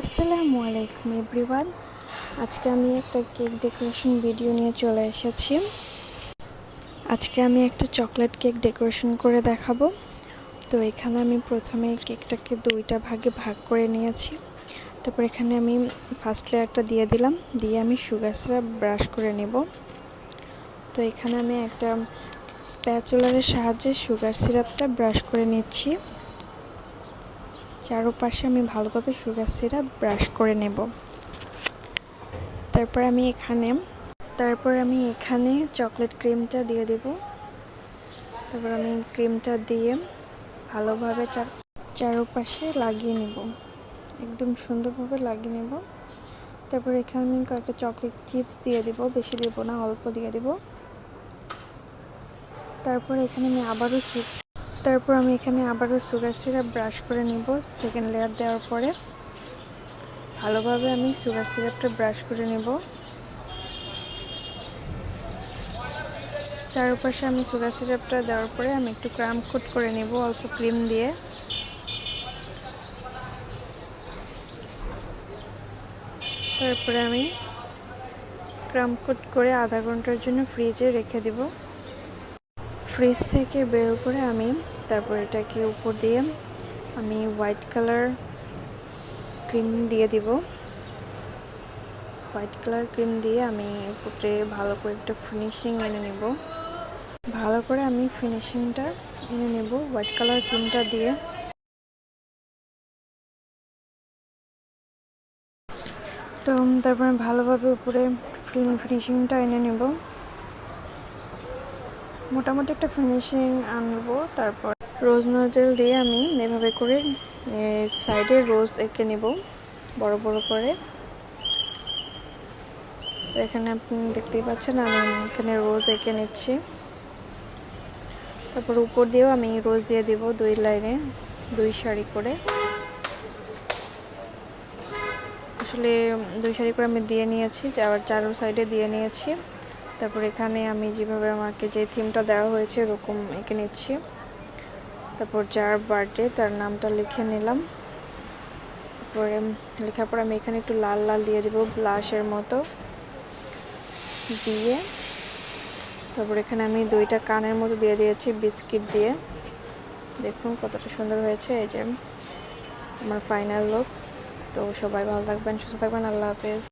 আসসালামু আলাইকুম এভরিওয়ান। আজকে আমি একটা কেক ডেকোরেশন ভিডিও নিয়ে চলে এসেছি। আজকে আমি একটা চকলেট কেক ডেকোরেশন করে দেখাবো। তো এখানে আমি প্রথমে কেকটাকে দুইটা ভাগে ভাগ করে নিয়েছি। তারপর এখানে আমি ফার্স্ট লেয়ারটা দিয়ে দিলাম। দিয়ে আমি সুগার সিরাপ ব্রাশ করে নেব। তো এখানে আমি একটা স্প্যাচুলারের সাহায্যে সুগার সিরাপটা ব্রাশ করে নিচ্ছি। চারোপাশে আমি ভালোভাবে সুগার সিরাপ ব্রাশ করে নেব। তারপর আমি এখানে, তারপর আমি এখানে চকলেট ক্রিমটা দিয়ে দেব। তারপর আমি ক্রিমটা দিয়ে ভালোভাবে চারোপাশে লাগিয়ে নেব। একদম সুন্দরভাবে লাগিয়ে নেব। তারপর এখানে আমি কয়েকটা চকলেট চিপস দিয়ে দেব, বেশি দেবো না, অল্প দিয়ে দেব। তারপর এখানে আমি আবারও তারপর আমি এখানে আবারও সুগার সিরাপ ব্রাশ করে নিব সেকেন্ড লেয়ার দেওয়ার পরে। ভালোভাবে আমি সুগার সিরাপটা ব্রাশ করে নেব। চারপাশে আমি সুগার সিরাপটা দেওয়ার পরে আমি একটু ক্রাম কোট করে নেব, অল্প ক্রিম দিয়ে। তারপরে আমি ক্রাম কোট করে আধা ঘণ্টার জন্য ফ্রিজে রেখে দেব। ফ্রিজ থেকে বের করে আমি তারপর এটাকে উপর দিয়ে আমি হোয়াইট কালার ক্রিম দিয়ে দিব। হোয়াইট কালার ক্রিম দিয়ে আমি উপরে ভালো করে একটা ফিনিশিং এনে নেব। ভালো করে আমি ফিনিশিংটা এনে নেব, হোয়াইট কালার ক্রিমটা দিয়ে। তো তারপরে ভালোভাবে উপরে ফিনিশিংটা এনে নেব। মোটামুটি একটা ফিনিশিং আনব, তারপর রোজ নজেল দিয়ে আমি এভাবে করে সাইডে রোজ এঁকে নেব, বড় বড় করে। তো এখানে আপনি দেখতেই পাচ্ছেন, আমি এখানে রোজ এঁকে নিচ্ছি। তারপর উপর দিয়েও আমি রোজ দিয়ে দেব দুই লাইনে, দুই শাড়ি করে। আসলে দুই শাড়ি করে আমি দিয়ে নিয়েছি আবার চারো সাইডে দিয়ে নিয়েছি। তারপর এখানে আমি যেভাবে আমাকে যে থিমটা দেওয়া হয়েছে, এরকম এঁকে নিচ্ছি। তারপর যার বার্থডে তার নামটা লিখে নিলাম। তারপরে লেখার পর আমি এখানে একটু লাল লাল দিয়ে দিব ব্লাশের মতো দিয়ে। তারপর এখানে আমি দুইটা কানের মতো দিয়ে দিয়েছি, বিস্কিট দিয়ে। দেখুন কতটা সুন্দর হয়েছে, এই যে আমার ফাইনাল লুক তো সবাই ভালো থাকবেন, সুস্থ থাকবেন, আল্লাহ হাফেজ।